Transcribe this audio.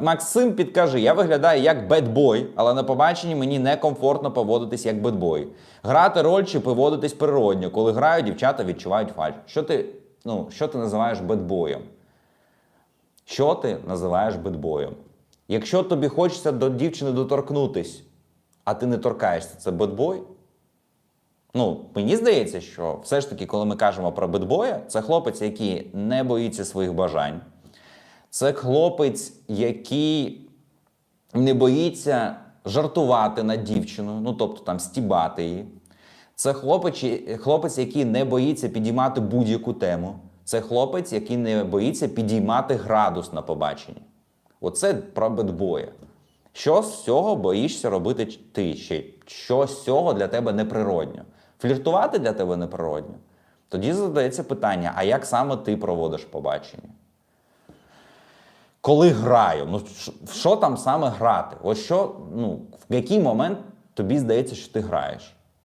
Максим, підкажи, я виглядаю як бедбой, але на побаченні мені некомфортно поводитись як бедбой. Грати роль чи поводитись природньо. Коли граю, дівчата відчувають фальш. Що ти, ну, що ти називаєш бедбоєм? Що ти називаєш бедбоєм? Якщо тобі хочеться до дівчини доторкнутись, а ти не торкаєшся, це бедбой? Ну, мені здається, що все ж таки, коли ми кажемо про бедбоя, це хлопець, який не боїться своїх бажань. Це хлопець, який не боїться жартувати над дівчиною, ну тобто там стібати її. Це хлопець, хлопець, який не боїться підіймати будь-яку тему. Це хлопець, який не боїться підіймати градус на побаченні. Оце про бедбоя. Що з цього боїшся робити ти ще? Що з цього для тебе неприродньо? Фліртувати для тебе неприродньо? Тоді задається питання: а як саме ти проводиш побачення? Коли граю, ну що там саме грати? Ось що, ну, в який момент тобі здається, що ти граєш?